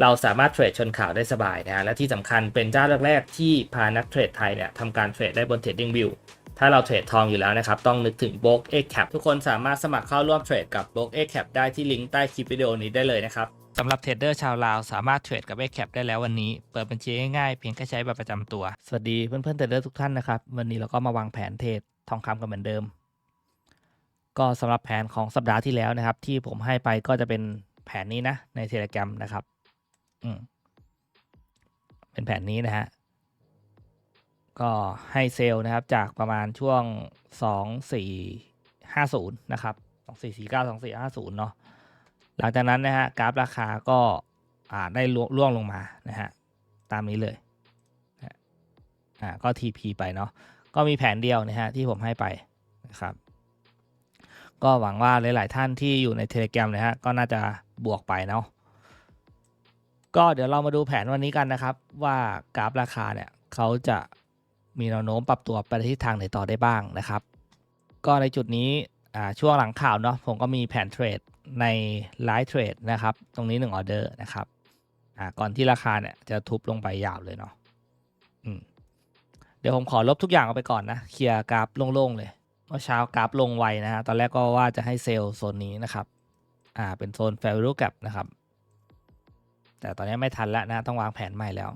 เราสามารถเทรดชนข่าวได้สบายนะฮะและที่สำคัญเป็นเจ้าแรกๆที่พานักเทรดไทยเนี่ยทำการเทรดได้บน Trading View ถ้าเราเทรดทองอยู่แล้วนะครับ ต้องนึกถึง b o k X Cap ทุกคนสามารถสมัครเข้าร่วมเทรดกับ b o k X Cap ได้ที่ลิงก์ใต้คลิปวิดีโอนี้ได้เลยนะครับสำหรับเทรดเดอร์ชาวลาวสามารถเทรดกับ X Cap ได้แล้ววันนี้ เปิดบัญชีง่ายๆเพียงแค่ใช้บัตรประจำตัว สวัสดีเพื่อนๆเทรดเดอร์ทุกท่านนะครับ วันนี้เราก็มาวางแผนเทรดทองคำกันเหมือนเดิม ก็สำหรับแผนของสัปดาห์ที่แล้วนะครับ ที่ผมให้ไปก็จะเป็นแผนนี้นะในเทเล gram นะครับ เป็นแผนนี้นะฮะ ก็ให้เซลล์นะครับจากประมาณช่วง 2 4 5 0 นะครับ 2 4 4 9 2 4 5 0 เนาะ หลังจากนั้นนะฮะกราฟราคาก็อ่าได้ล่วงลงมานะฮะ ตามนี้เลยอ่าก็ TP ไปเนาะ ก็มีแผนเดียวนะฮะที่ผมให้ไปนะครับ ก็หวังว่าหลาย ๆ ท่านที่อยู่ในเทเล gram นะฮะก็น่าจะบวกไปเนาะ ก็เดี๋ยวเรามาดูแผนวันนี้กันนะครับ ว่ากราฟราคาเนี่ยเขาจะมีแนวโน้มปรับตัวไปในทิศทางไหนต่อได้บ้างนะครับ ก็ในจุดนี้ช่วงหลังข่าวเนาะผมก็มีแผนเทรดในไลฟ์เทรดนะครับ ตรงนี้1ออเดอร์นะครับก่อนที่ราคาเนี่ยจะทุบลงไปยาวเลยเนาะเดี๋ยวผมขอลบทุกอย่างออกไปก่อนนะเคลียร์กราฟโล่งๆเลยเมื่อเช้ากราฟลงไวนะฮะตอนแรกก็ว่าจะให้เซลล์โซนนี้นะครับ อ่าเป็นโซน value gap นะครับ แต่ตอนนี้ไม่ทันแล้วนะต้องวางแผนใหม่แล้ว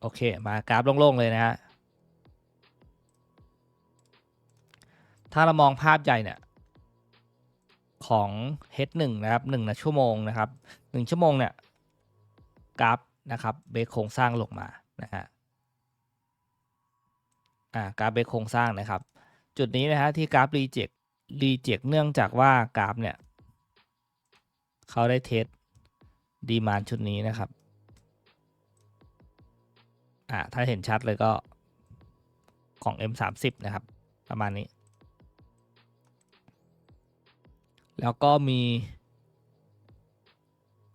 โอเคมากราฟโล่งๆเลยนะฮะถ้าเรามองภาพใหญ่เนี่ยของ H1 นะครับ1นะชั่วโมงนะครับ1ชั่วโมงเนี่ยกราฟนะครับเบรกโครงสร้างลงมานะฮะอ่ากราฟเบรกโครงสร้างนะครับ จุดนี้นะฮะที่กราฟรีเจ็ครีเจ็คเนื่องจากว่ากราฟเนี่ย เขาได้เทสดีมานชุดนี้นะครับ อ่าถ้าเห็นชัดเลยก็ของ M30 นะครับ ประมาณนี้ แล้วก็มี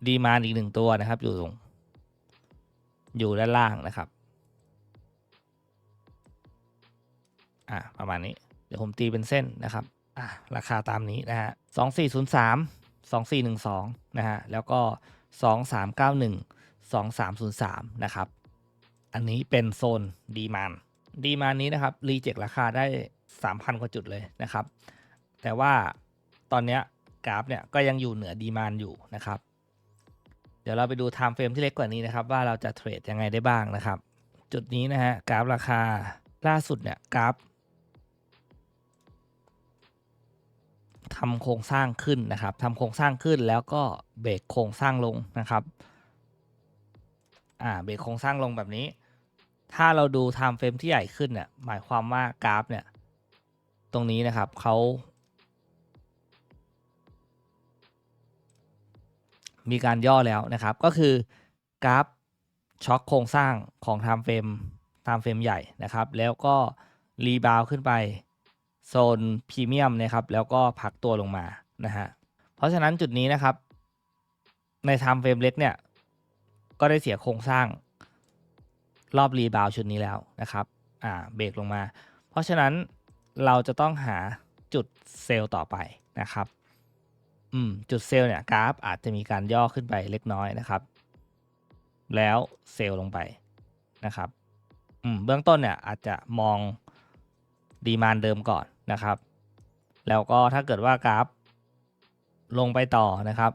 ดีมานอีกหนึ่งตัวนะครับ อยู่ตรง อยู่ด้านล่างนะครับ อ่าประมาณนี้ เดี๋ยวผมตีเป็นเส้นนะครับ อ่าราคาตามนี้นะฮะสองสี่ศูนย์สาม 2412 นะฮะ แล้วก็ 2391 2303 นะครับ อันนี้เป็นโซนดีมานดีมานนี้นะครับรีเจ็คราคาได้ 3,000 กว่าจุดเลยนะครับ แต่ว่าตอนนี้กราฟเนี่ยก็ยังอยู่เหนือดีมานอยู่นะครับ เดี๋ยวเราไปดู time frame ที่เล็กกว่านี้นะครับ ว่าเราจะเทรดยังไงได้บ้างนะครับ จุดนี้นะฮะกราฟราคาล่าสุดเนี่ยกราฟ ทำโครงสร้างขึ้นนะครับทำโครงสร้างขึ้นแล้วก็เบรกโครงสร้างลงนะครับอ่าเบรกโครงสร้างลงแบบนี้ ถ้าเราดู time frame ที่ใหญ่ขึ้นเนี่ยหมายความว่ากราฟเนี่ยตรงนี้นะครับเขามีการย่อแล้วนะครับ ก็คือกราฟช็อคโครงสร้างของ time frame time frame ใหญ่นะครับ แล้วก็รีบาวขึ้นไป โซนพรีเมียมนะครับแล้วก็พักตัวลงมานะฮะเพราะฉะนั้นจุดนี้นะครับ ในไทม์เฟรมเล็กเนี่ย ก็ได้เสียโครงสร้างรอบรีบาวชุดนี้แล้วนะครับอ่าเบรกลงมา เพราะฉะนั้นเราจะต้องหาจุดเซลล์ต่อไปนะครับอืมจุดเซลล์เนี่ยกราฟอาจจะมีการย่อขึ้นไปเล็กน้อยนะครับ แล้วเซลล์ลงไปนะครับอืมเบื้องต้นเนี่ยอาจจะมองดีมานเดิมก่อน นะครับ แล้วก็ถ้าเกิดว่ากราฟ ลงไปต่อนะครับ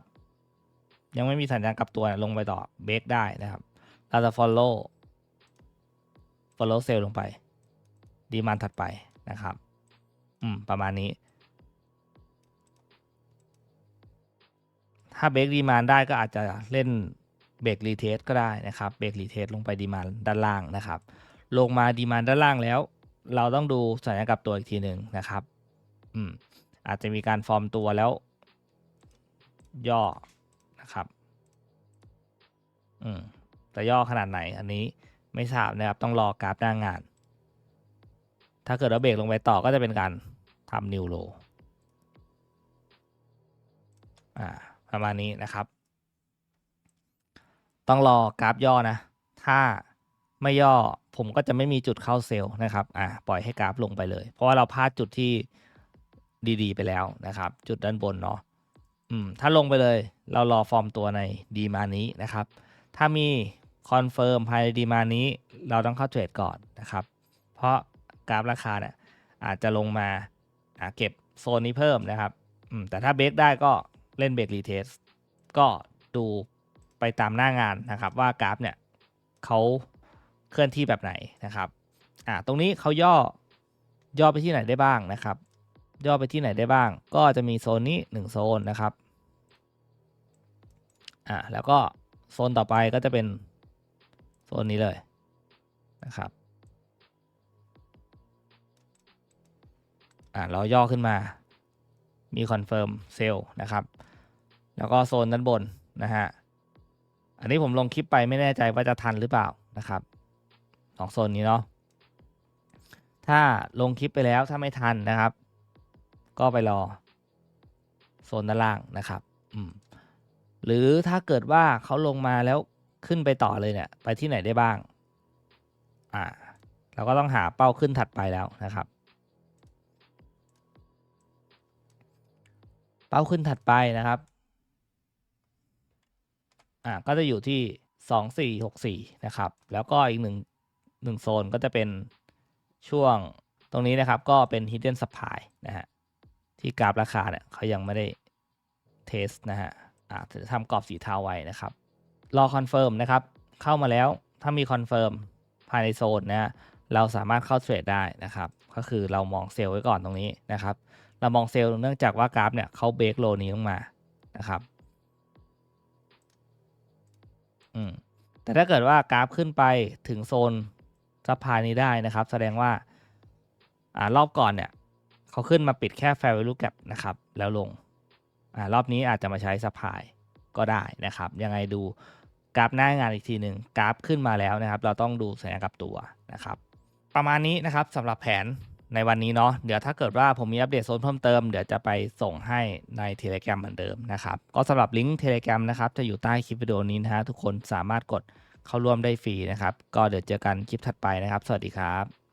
ยังไม่มีสัญญาณกลับตัวลงไปต่อเบรกได้นะครับ เราจะ follow follow sell ลงไป ดีมานถัดไปนะครับ อืม ประมาณนี้ ถ้าเบรกดีมานได้ก็อาจจะเล่นเบรกรีเทสก็ได้นะครับ เบรกรีเทสลงไปดีมานด้านล่างนะครับ ลงมาดีมานด้านล่างแล้ว เราต้องดูสัญญากับตัวอีกทีหนึ่งนะครับ อืม อาจจะมีการฟอร์มตัวแล้ว ย่อนะครับ อืม แต่ย่อขนาดไหนอันนี้ไม่ทราบนะครับ ต้องรอกราฟหน้างาน ถ้าเกิดเราเบรกลงไปต่อก็จะเป็นการทำนิวโลอ่า ประมาณนี้นะครับ ต้องรอกราฟย่อนะ ถ้า ไม่ย่อผมก็จะไม่มีจุดเข้าเซลล์นะครับอ่าปล่อยให้กราฟลงไปเลย เพราะว่าเราพลาดจุดที่ดีๆ ไปแล้วนะครับ จุดด้านบนเนาะอืมถ้าลงไปเลยเรารอฟอร์มตัวในดีมานี้นะครับ ถ้ามีคอนเฟิร์มภายในดีมานี้ เราต้องเข้าเทรดก่อนนะครับ เพราะกราฟราคาเนี่ยอาจจะลงมาอ่าเก็บโซนนี้เพิ่มนะครับอืมแต่ถ้าเบรกได้ก็เล่นเบรกรีเทสก็ดูไปตามหน้างานนะครับ ว่ากราฟเนี่ยเขา เคลื่อนที่แบบไหนนะครับอ่าตรงนี้เขาย่อย่อไปที่ไหนได้บ้างนะครับ ย่อไปที่ไหนได้บ้าง ก็จะมีโซนนี้ 1 โซนนะครับอ่าแล้วก็โซนต่อไปก็จะเป็นโซนนี้เลยนะครับอ่าเราย่อขึ้นมามีคอนเฟิร์มเซลนะครับ แล้วก็โซนด้านบนนะฮะ อันนี้ผมลงคลิปไปไม่แน่ใจว่าจะทันหรือเปล่านะครับ สองโซนนี้เนาะถ้าลงคลิปไปแล้วถ้าไม่ทันนะครับ ก็ไปรอโซนด้านล่างนะครับอืมหรือถ้าเกิดว่าเขาลงมาแล้วขึ้นไปต่อเลยเนี่ย ไปที่ไหนได้บ้าง อ่า เราก็ต้องหาเป้าขึ้นถัดไปแล้วนะครับ เป้าขึ้นถัดไปนะครับ อ่าก็จะอยู่ที่สองสี่หกสี่นะครับ แล้วก็อีกหนึ่ง หนึ่งโซนก็จะเป็นช่วงตรงนี้นะครับ ก็เป็น hidden supply นะฮะ ที่กราฟราคาเนี่ยเขายังไม่ได้เทสนะฮะอ่าจะทำกรอบสีเทาไว้นะครับ รอคอนเฟิร์มนะครับ เข้ามาแล้วถ้ามีคอนเฟิร์มภายในโซนนะฮะเราสามารถเข้าเทรดได้นะครับ ก็คือเรามองเซลล์ไว้ก่อนตรงนี้นะครับ เรามองเซลล์เนื่องจากว่ากราฟเนี่ยเขาเบรกโลนี้ลงมานะครับ อืมแต่ถ้าเกิดว่ากราฟขึ้นไปถึงโซน ซัพพลายนี้ได้นะครับ แสดงว่าอ่ารอบก่อนเนี่ยเขาขึ้นมาปิดแค่ fair value gap นะครับ แล้วลงอ่ารอบนี้อาจจะมาใช้ซัพพลายก็ได้นะครับ ยังไงดูกราฟหน้างานอีกทีหนึ่งกราฟขึ้นมาแล้วนะครับ เราต้องดูสัญญากับตัวนะครับ ประมาณนี้นะครับสำหรับแผนในวันนี้เนาะเดี๋ยวถ้าเกิดว่าผมมีอัปเดตโซนเพิ่มเติมเดี๋ยวจะไปส่งให้ใน Telegram เหมือนเดิมนะครับ ก็สำหรับลิงก์ Telegram นะครับ จะอยู่ใต้คลิปวิดีโอนี้นะฮะทุกคนสามารถกด เข้าร่วมได้ฟรีนะครับ ก็เดี๋ยวเจอกันคลิปถัดไปนะครับ สวัสดีครับ